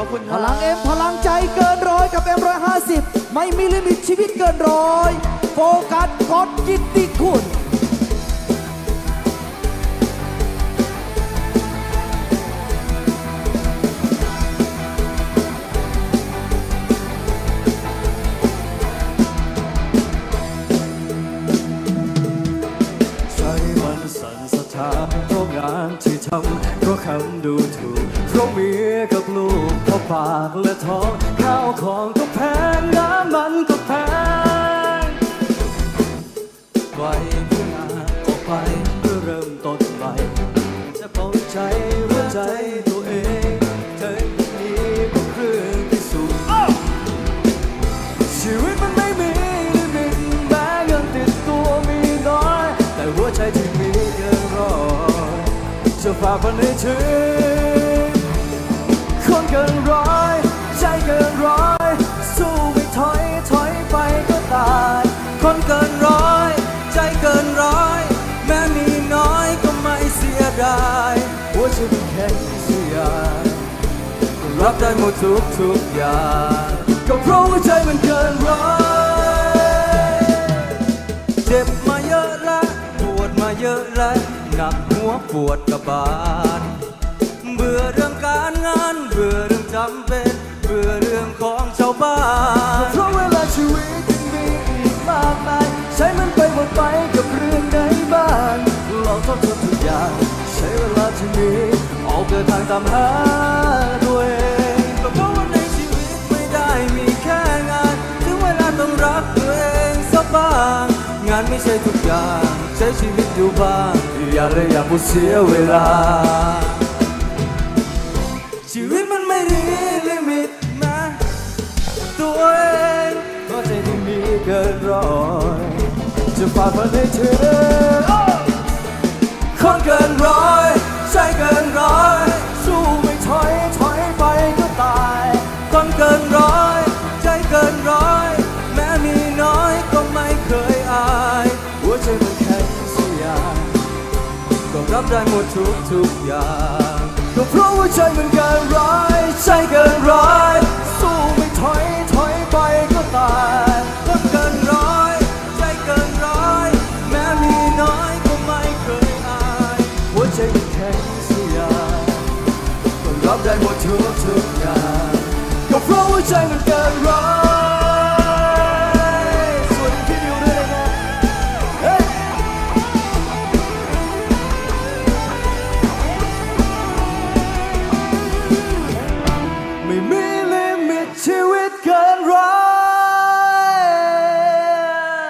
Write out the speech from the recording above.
อบคุณคพรับลังเอ็มพลังใจเกินร้อยกับเอ็มร้อยห้าสิบไม่มีลิมิตชีวิตเกินร้อยโฟกัสกดกิตติคุณ ใจมันสั่นสะท้านเพราะงานที่ทำเพราะคำดูถูก เพราะเมียกับลูกพราะปากและท้อง ข้าวของก็แพงน้ำมันก็แพงปล่อยเพื่องานออกไปเพื่อเริ่มต้นใหม่จะเป่าใจหัวใจตัวเองเธอนี้เป็นเครื่องพิสูจน์ชีวิตมันไม่มีลิมิตแม้เงินติดตัวมีน้อย แต่หัวใจที่มีเกินร้อยจะฝากมันให้ถึง คนเกินร้อย ใจเกินร้อย สู้ไม่ถอยถอยไปก็ตาย คนเกินร้อย ใจเกินร้อย แม้มีน้อยก็ไม่เสียดายหัวใจมันแข็งเสียรับได้หมดทุกทุกอย่างก็เพราะว่าใจมันเกินร้อยเจ็บมาเยอะละปวดมาเยอะละหนักหัวปวดกระบาล เบื่อเรื่องการงาน เบื่อเรื่องจำเป็นเบื่อเรื่องของชาวบ้าน เพราะเวลาชีวิตยังมีอีกมากมายใช้มันไปหมดไปกับเรื่องไหนบ้างเราต้องทำทุกอย่างใช้เวลาที่มีออกเดินทางตามหาตัวเองก็เพราะว่าในชีวิตไม่ได้มีแค่งาน ถึงเวลาต้องรักตัวเองสักบ้าง งานไม่ใช่ทุกอย่าง ใช้ชีวิตอยู่บ้างอย่าเลยอย่าพูดเสียเวลา กินร้อยจะฝ่าฟันให้เธอคนเกินร้อยใจเกินร้อยสู้ไม่ถอยถอยไปก็ตายคนเกินร้อยใจเกินร้อยแม้มีน้อยก็ไม่เคยอายหัวใจมันแข็งเสียาก็รับได้หมดทุกทุกอย่างก็เพราะว่าใจมันเกินร้อยใจเกินร้อย รับได้หมดทุกทุกอย่างก็เพราะว่าใจมันเกินร้อยส่วนพี่ดิวด้วยนะเฮ้ยไม่มีลิมิตชีวิตเกินร้อย